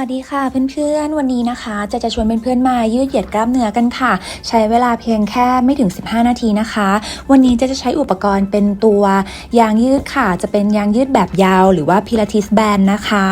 วัสดีค่ะเพื่อนๆ วันนี้นะคะ จะจะชวนเพื่อนๆมายืดเหยียดกล้ามเนื้อกันค่ะ ใช้เวลาเพียงแค่ไม่ถึง 15 นาทีนะคะ วันนี้จะจะใช้อุปกรณ์เป็นตัวยางยืดค่ะ จะเป็นยางยืดแบบยาว หรือว่าพิลาทิสแบนนะคะ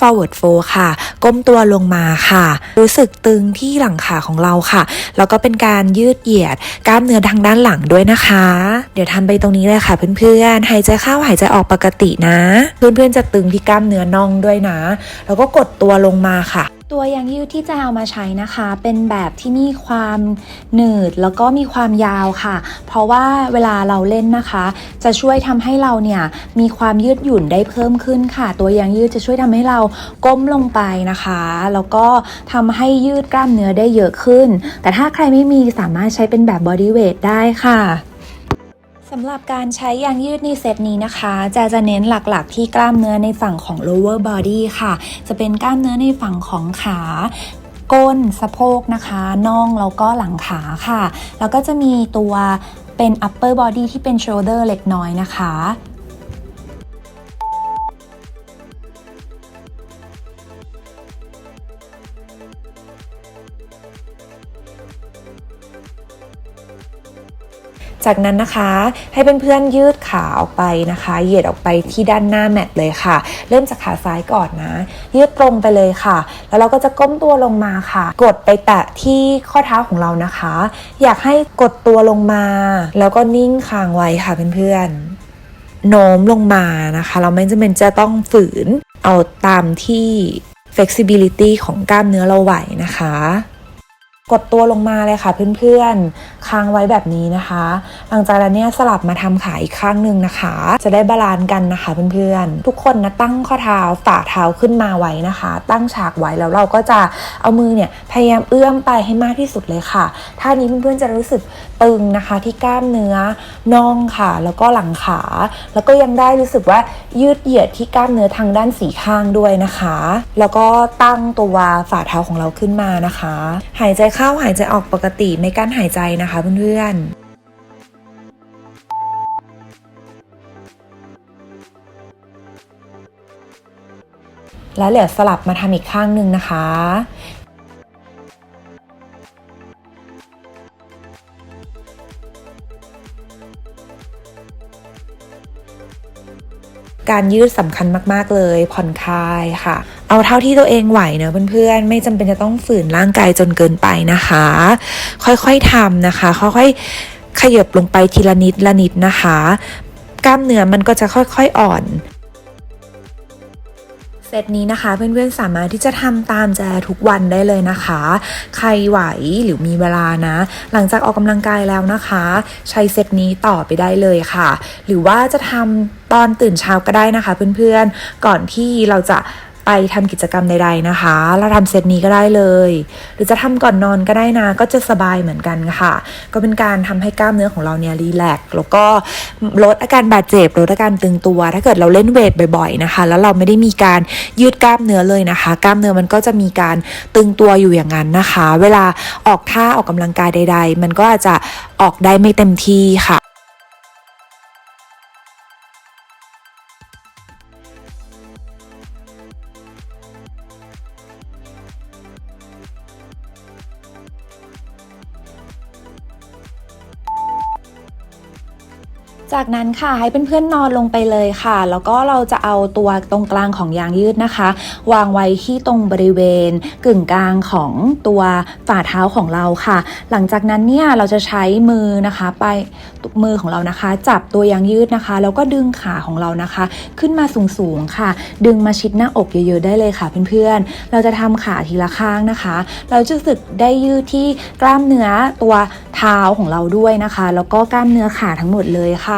forward fold ค่ะ ก้มตัวลงมาค่ะ รู้สึกตึงที่หลังขาของเราค่ะ แล้วก็เป็นการยืดเหยียดกล้ามเนื้อทางด้านหลังด้วยนะคะ เดี๋ยวทำไปตรงนี้เลยค่ะเพื่อนๆ หายใจเข้าหายใจออกปกตินะ เพื่อนๆจะตึงที่กล้ามเนื้อน่องด้วยนะ แล้วก็กดตัวลงมาค่ะ ตัวยางยืดที่จะเอามาใช้นะคะ เป็นแบบที่มีความหนืดแล้วก็มีความยาวค่ะ เพราะว่าเวลาเราเล่นนะคะ จะช่วยทำให้เราเนี่ยมีความยืดหยุ่นได้เพิ่มขึ้นค่ะ ตัวยางยืดจะช่วยทำให้เราก้มลงไปนะคะ แล้วก็ทำให้ยืดกล้ามเนื้อได้เยอะขึ้น แต่ถ้าใครไม่มีสามารถใช้เป็นแบบบอดี้เวทได้ค่ะ สำหรับการใช้ยางยืดในเซตนี้นะคะ จะจะเน้นหลักๆ ที่กล้ามเนื้อในฝั่งของ lower body ค่ะ จะเป็นกล้ามเนื้อในฝั่งของขาก้นสะโพกนะคะน่องแล้วก็หลังขาค่ะ แล้วก็จะมีตัวเป็น upper body ที่เป็น shoulder เล็กน้อยนะคะ จากนั้นนะคะให้เพื่อนๆยืดขาออกไปนะคะ เหยียดออกไปที่ด้านหน้าแมทเลยค่ะ เริ่มจากขาซ้ายก่อนนะ ยืดตรงไปเลยค่ะ แล้วเราก็จะก้มตัวลงมาค่ะ กดไปแตะที่ข้อเท้าของเรานะคะ อยากให้กดตัวลงมา แล้วก็นิ่งค้างไว้ค่ะเพื่อนๆโน้มลงมานะคะ เราไม่จำเป็นจะต้องฝืนเอาตามที่ flexibility ของกล้ามเนื้อเราไหวนะคะ กดตัวลงมาเลยค่ะเพื่อนๆ ค้างไว้แบบนี้นะคะ หลังจากนั้นเนี่ยสลับมาทำขาอีกข้างหนึ่งนะคะ จะได้บาลานซ์กันนะคะเพื่อนๆ ทุกคนนะตั้งข้อเท้าฝ่าเท้าขึ้นมาไว้นะคะ ตั้งฉากไว้แล้วเราก็จะเอามือเนี่ยพยายามเอื้อมไปให้มากที่สุดเลยค่ะ ท่านี้เพื่อนๆจะรู้สึกตึงนะคะที่กล้ามเนื้อน่องค่ะ แล้วก็หลังขา แล้วก็ยังได้รู้สึกว่ายืดเหยียดที่กล้ามเนื้อทางด้านสีข้างด้วยนะคะ แล้วก็ตั้งตัวฝ่าเท้าของเราขึ้นมานะคะ หายใจเข้าหายใจออกปกติไม่กั้นหายใจนะคะเพื่อนๆแล้วเหลือสลับมาทำอีกข้างหนึ่งนะคะ การยืดสำคัญมาก ๆ เลยผ่อนคลายค่ะ เอาเท่าที่ตัวเองไหวเนอะเพื่อนๆ ไม่จำเป็นจะต้องฝืนร่างกายจนเกินไปนะคะ ค่อยๆทำนะคะ ค่อยๆขยับลงไปทีละนิดละนิดนะคะ กล้ามเนื้อมันก็จะค่อยๆอ่อนเซตนี้นะคะเพื่อนๆสามารถที่จะทำตามแจทุกวันได้เลยนะคะ ใครไหวหรือมีเวลานะ หลังจากออกกำลังกายแล้วนะคะ ใช้เซตนี้ต่อไปได้เลยค่ะ หรือว่าจะทำตอนตื่นเช้าก็ได้นะคะ เพื่อนๆก่อนที่เราจะ ไปทำกิจกรรมใดๆนะคะเราทำเซตนี้ก็ได้เลย หรือจะทำก่อนนอนก็ได้นะ ก็จะสบายเหมือนกันค่ะ ก็เป็นการทำให้กล้ามเนื้อของเราเนี่ยรีแลกซ์แล้วก็ลดอาการบาดเจ็บลดอาการตึงตัว ถ้าเกิดเราเล่นเวทบ่อยๆนะคะ แล้วเราไม่ได้มีการยืดกล้ามเนื้อเลยนะคะ กล้ามเนื้อมันก็จะมีการตึงตัวอยู่อย่างนั้นนะคะ เวลาออกท่าออกกำลังกายใด ๆ มันก็อาจจะออกได้ไม่เต็มที่ค่ะ จากนั้นค่ะให้เพื่อนๆนอนลงไปเลยค่ะ แล้วก็เราจะเอาตัวตรงกลางของยางยืดนะคะ วางไว้ที่ตรงบริเวณ กึ่งกลางของตัวฝ่าเท้าของเราค่ะ หลังจากนั้นเนี่ยเราจะใช้มือนะคะ ไปมือของเรานะคะ จับตัวยางยืดนะคะ แล้วก็ดึงขาของเรานะคะ ขึ้นมาสูงๆค่ะ ดึงมาชิดหน้าอกเยอะๆได้เลยค่ะเพื่อนๆ เราจะทำขาทีละข้างนะคะ เราจะรู้สึกได้ยืดที่กล้ามเนื้อตัวเท้าของเราด้วยนะคะ แล้วก็กล้ามเนื้อขาทั้งหมดเลยค่ะ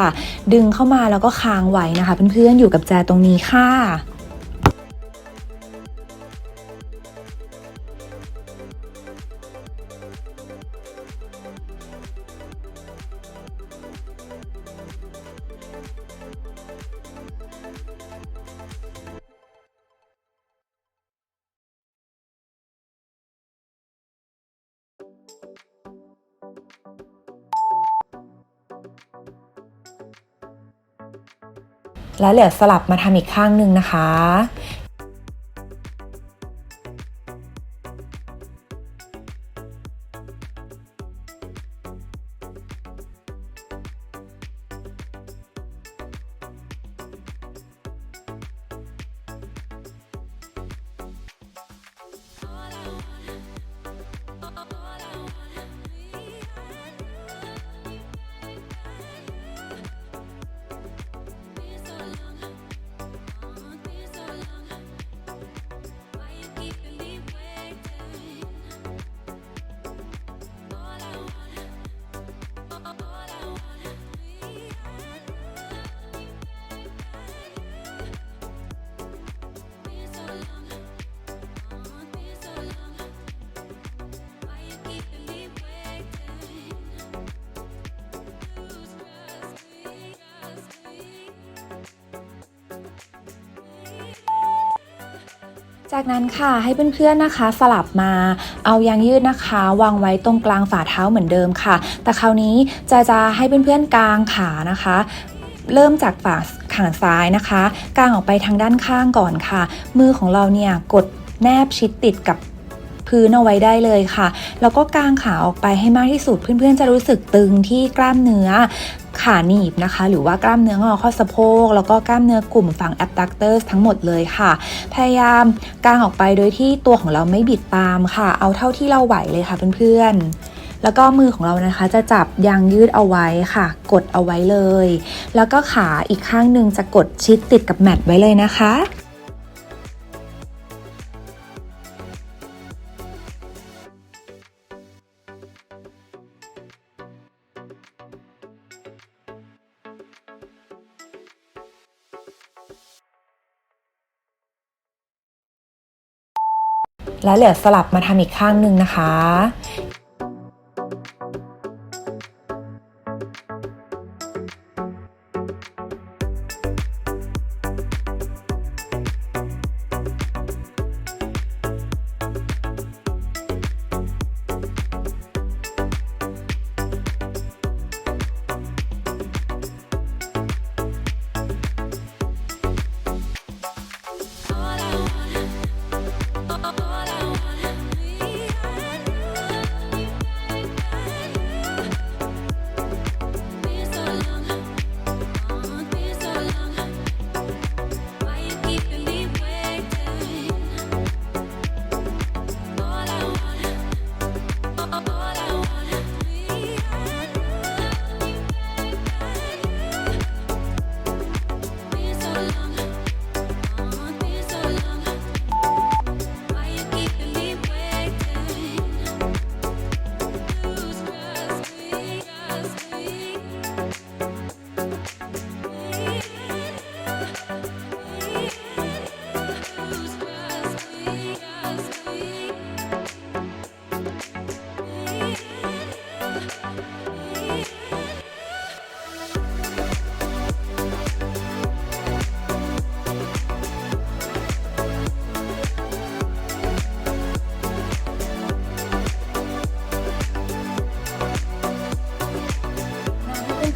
ดึงเข้ามาแล้วก็ค้างไว้นะคะ เพื่อนๆอยู่กับแจตรงนี้ค่ะ แล้วเหลือสลับมาทำอีกข้างหนึ่งนะคะ จากนั้นค่ะให้เพื่อนๆนะคะสลับมาเอายางยืดนะคะ วางไว้ตรงกลางฝ่าเท้าเหมือนเดิมค่ะ แต่คราวนี้จะจะให้เพื่อนๆกางขานะคะ เริ่มจากฝ่าขาซ้ายนะคะกางออกไปทางด้านข้างก่อนค่ะ มือของเราเนี่ยกดแนบชิดติดกับพื้นเอาไว้ได้เลยค่ะ แล้วก็กางขาออกไปให้มากที่สุด เพื่อนๆจะรู้สึกตึงที่กล้ามเนื้อ ขาหนีบนะคะ หรือว่ากล้ามเนื้องอข้อสะโพก แล้วก็กล้ามเนื้อกลุ่มฝั่ง abductors ทั้งหมดเลยค่ะ พยายามกางออกไปโดยที่ตัวของเราไม่บิดตามค่ะ เอาเท่าที่เราไหวเลยค่ะเพื่อนๆ แล้วก็มือของเรานะคะจะจับยางยืดเอาไว้ค่ะ กดเอาไว้เลย แล้วก็ขาอีกข้างหนึ่งจะกดชิดติดกับแมตไว้เลยนะคะ แล้วเหลือสลับมาทำอีกข้างหนึ่งนะคะ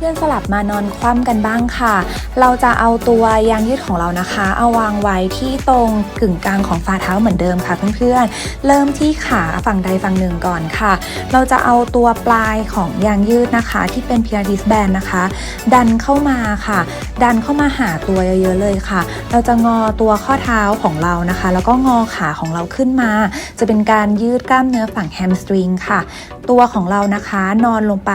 พื่อนๆสลับมานอนคว่ำกันบ้างค่ะ เราจะเอาตัวยางยืดของเรานะคะ เอาวางไว้ที่ตรงกึ่งกลางของฝ่าเท้าเหมือนเดิมค่ะเพื่อนๆ เริ่มที่ขาฝั่งใดฝั่งหนึ่งก่อนค่ะ เราจะเอาตัวปลายของยางยืดนะคะ ที่เป็น Pilates band นะคะ ดันเข้ามาค่ะ ดันเข้ามาหาตัวเยอะๆเลยค่ะ เราจะงอตัวข้อเท้าของเรานะคะ แล้วก็งอขาของเราขึ้นมา จะเป็นการยืดกล้ามเนื้อฝั่งแฮมสตริงค่ะ ตัวของเรานะคะนอนลงไป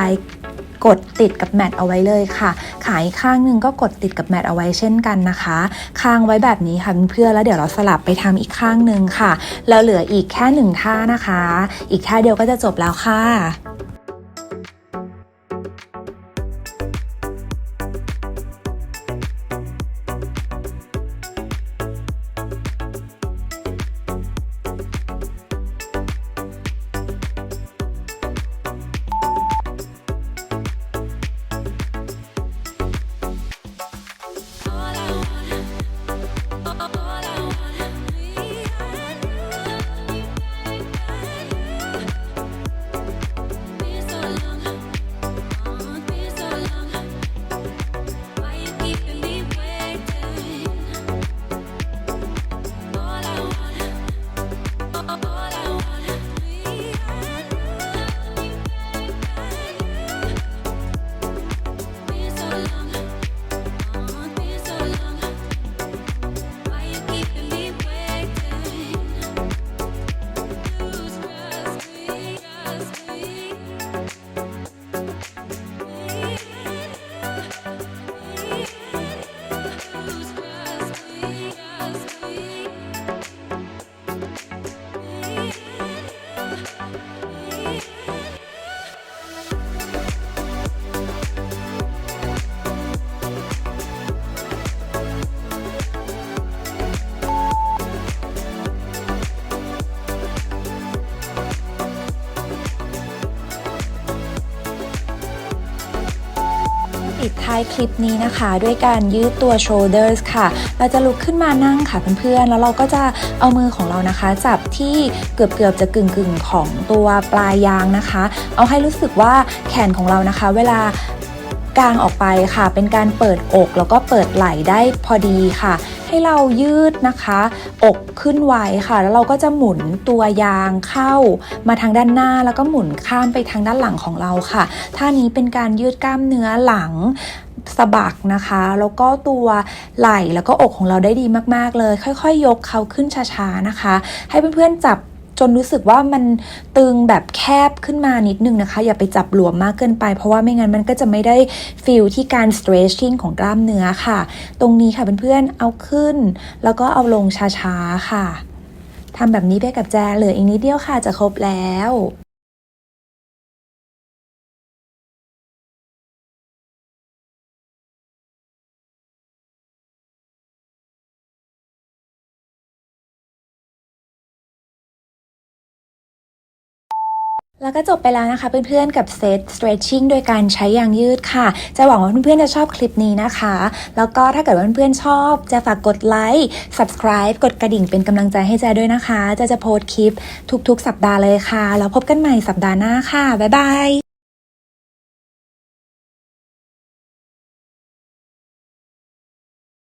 กดติดกับแมตเอาไว้เลยค่ะ ขาอีกข้างหนึ่งก็กดติดกับแมตเอาไว้เช่นกันนะคะ ค้างไว้แบบนี้ค่ะเพื่อนๆแล้วเดี๋ยวเราสลับไปทำอีกข้างหนึ่งค่ะแล้วเหลืออีกแค่หนึ่งท่านะคะ อีกท่าเดียวก็จะจบแล้วค่ะ ท้ายคลิปนี้นะคะ ด้วยการยืดตัว shoulders ค่ะ เราจะลุกขึ้นมานั่งค่ะเพื่อนๆ แล้วเราก็จะเอามือของเรานะคะ จับที่เกือบๆจะกึ่งๆ ของตัวปลายยางนะคะ เอาให้รู้สึกว่าแขนของเรานะคะ เวลา กางออกไปค่ะ เป็นการเปิดอกแล้วก็เปิดไหล่ได้พอดีค่ะ ให้เรายืดนะคะ อกขึ้นไว้ค่ะ แล้วเราก็จะหมุนตัวยางเข้า มาทางด้านหน้าแล้วก็หมุนข้ามไปทางด้านหลังของเราค่ะท่านี้เป็นการยืดกล้ามเนื้อหลังสะบักนะคะ แล้วก็ตัวไหล่แล้วก็อกของเราได้ดีมาก ๆ เลย ค่อย ๆ ยกเขาขึ้นช้า ๆ นะคะ ให้เพื่อน ๆ จับ จนรู้สึกว่ามันตึงแบบแคบขึ้นมานิดนึงนะคะ อย่าไปจับหลวมมากเกินไป เพราะว่าไม่งั้นมันก็จะไม่ได้ฟิลที่การ stretching ของกล้ามเนื้อค่ะ ตรงนี้ค่ะเพื่อนๆเอาขึ้น แล้วก็เอาลงช้าๆค่ะทำแบบนี้ไปกับแจเหลืออีกนิดเดียวค่ะจะครบแล้ว แล้วก็จบไปแล้วนะคะเพื่อนๆกับเซต stretching โดยการใช้ยางยืดค่ะ จะหวังว่าเพื่อนๆจะชอบคลิปนี้นะคะ แล้วก็ถ้าเกิดว่าเพื่อนๆชอบจะฝากกดไลค์ subscribe กดกระดิ่งเป็นกำลังใจให้แจด้วยนะคะ จะจะโพสคลิปทุกๆ สัปดาห์เลยค่ะ แล้วพบกันใหม่สัปดาห์หน้าค่ะ บ๊ายบาย